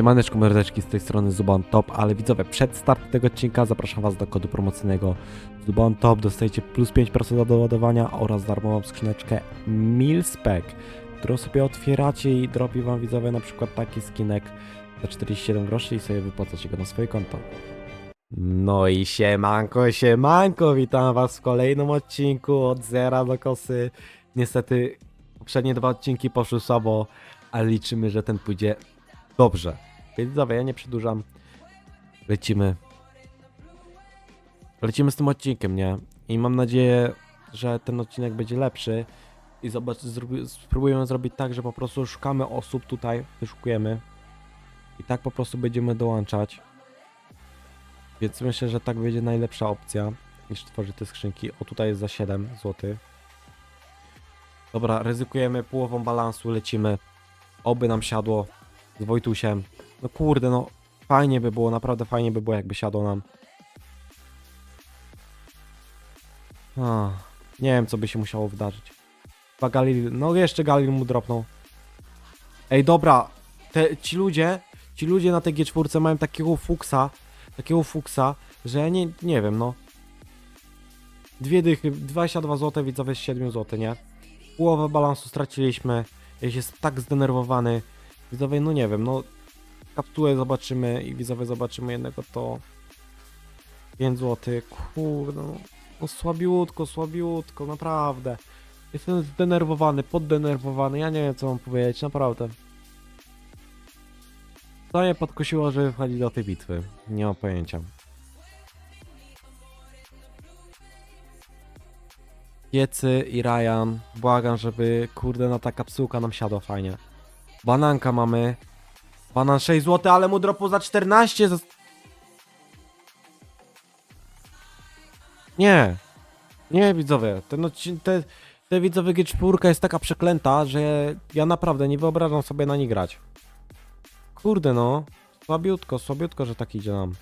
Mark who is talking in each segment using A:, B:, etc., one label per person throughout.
A: Siemaneczko mordeczki z tej strony Zubon Top, ale widzowie, przed startem tego odcinka zapraszam was do kodu promocyjnego Zubon Top, dostajecie plus 5% do doładowania oraz darmową skrzyneczkę Milspec, którą sobie otwieracie i dropi wam widzowie na przykład taki skinek za 47 groszy i sobie wypłacacie go na swoje konto. No i siemanko, siemanko, witam was w kolejnym odcinku od zera do kosy. Niestety poprzednie dwa odcinki poszły słabo, ale liczymy, że ten pójdzie dobrze. Dobra, ja nie przedłużam. Lecimy. Lecimy z tym odcinkiem, nie? I mam nadzieję, że ten odcinek będzie lepszy. I zobacz, zrobi, spróbujemy zrobić tak, że po prostu szukamy osób tutaj, wyszukujemy. I tak po prostu będziemy dołączać. Więc myślę, że tak będzie najlepsza opcja niż tworzyć te skrzynki. O, tutaj jest za 7 zł. Dobra, ryzykujemy połową balansu, lecimy. Oby nam siadło z Wojtusiem. No kurde, no fajnie by było, naprawdę fajnie by było, jakby siadło nam. A, nie wiem, co by się musiało wydarzyć. Chyba Galil, no jeszcze Galil mu dropnął. Ej, dobra, te, ci ludzie, ci ludzie na tej G4 mają takiego fuksa, takiego fuksa, że nie, nie wiem, no. Dwie dychy, 22 zł, widzowie z 7 zł, nie? Połowę balansu straciliśmy. Ja tak zdenerwowany. Widzowie, no nie wiem, no kaptułę zobaczymy i widzowie zobaczymy jednego to 5 zł. Kurde, no, no słabiutko, słabiutko, naprawdę. Jestem zdenerwowany, poddenerwowany, ja nie wiem co mam powiedzieć, naprawdę. To mnie podkusiło, żeby wchodzić do tej bitwy. Nie mam pojęcia. Piecy i Ryan, błagam, żeby kurde na ta kapsułka nam siadła fajnie. Bananka mamy. Banan 6 zł, ale mu dropu za 14. Za... Nie. Nie, widzowie. Ten te, te widzowie G4 jest taka przeklęta, że ja naprawdę nie wyobrażam sobie na nie grać. Kurde no. Słabiutko, słabiutko, że tak idzie nam.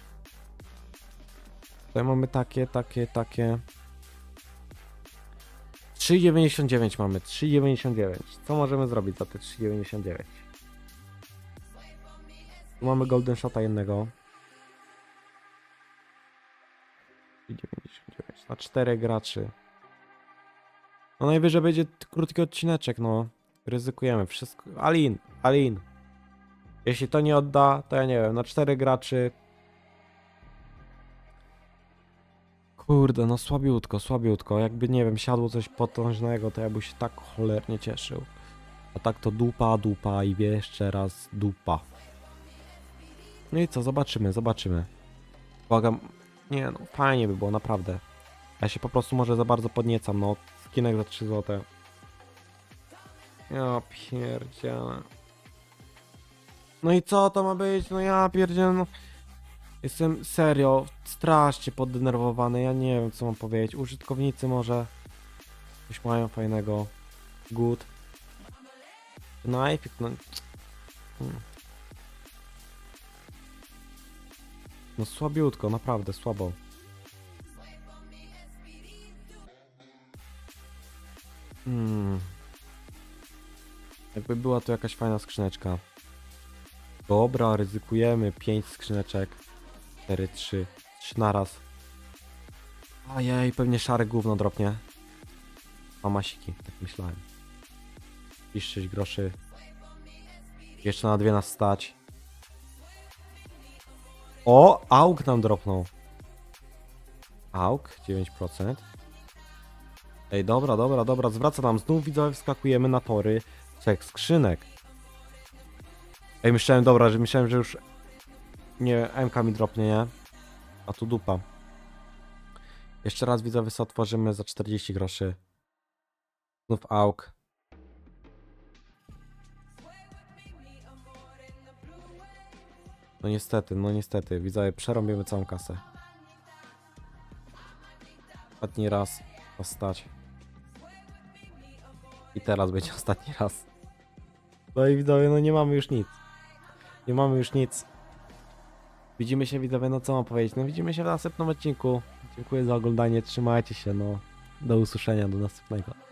A: Tutaj mamy takie, takie, takie. 3,99 mamy, 3,99. Co możemy zrobić za te 3,99? Tu mamy Golden Shota jednego. 3,99 na 4 graczy. No najwyżej będzie krótki odcineczek, no. Ryzykujemy wszystko. Alin, Alin. Jeśli to nie odda, to ja nie wiem, na 4 graczy. Kurde, no słabiutko, słabiutko. Jakby, nie wiem, siadło coś potężnego, to ja bym się tak cholernie cieszył. A tak to dupa, dupa i jeszcze raz dupa. No i co, zobaczymy, zobaczymy. Błagam, nie no, fajnie by było, naprawdę. Ja się po prostu może za bardzo podniecam, no. Skinek za 3 zł. Ja pierdzielę. No i co to ma być? No ja pierdzielę, no. Jestem serio, strasznie poddenerwowany, ja nie wiem co mam powiedzieć. Użytkownicy może coś mają fajnego. Good. Knife, no... Hmm. No słabiutko, naprawdę słabo. Hmm. Jakby była to jakaś fajna skrzyneczka. Dobra, ryzykujemy. 5 skrzyneczek. 4, 3. 3 naraz. Ajej, pewnie szare gówno dropnie. A masiki, tak myślałem. Pisz 6 groszy. Jeszcze na dwie nas stać. O, AUK nam dropnął. AUK, 9%. Ej, dobra, dobra, dobra, zwraca nam. Znów widzowie wskakujemy na tory trzech skrzynek. Ej, myślałem, dobra, że myślałem, że już nie, MK mi dropnie, nie? A tu dupa. Jeszcze raz widzowie sobie otworzymy za 40 groszy. Znów AUK. No niestety, no niestety, widzowie, przerąbiemy całą kasę. Ostatni raz postać. I teraz będzie ostatni raz. No i widzowie, no nie mamy już nic. Nie mamy już nic. Widzimy się widzowie, no co mam powiedzieć? No widzimy się w następnym odcinku. Dziękuję za oglądanie, trzymajcie się, no. Do usłyszenia, do następnego.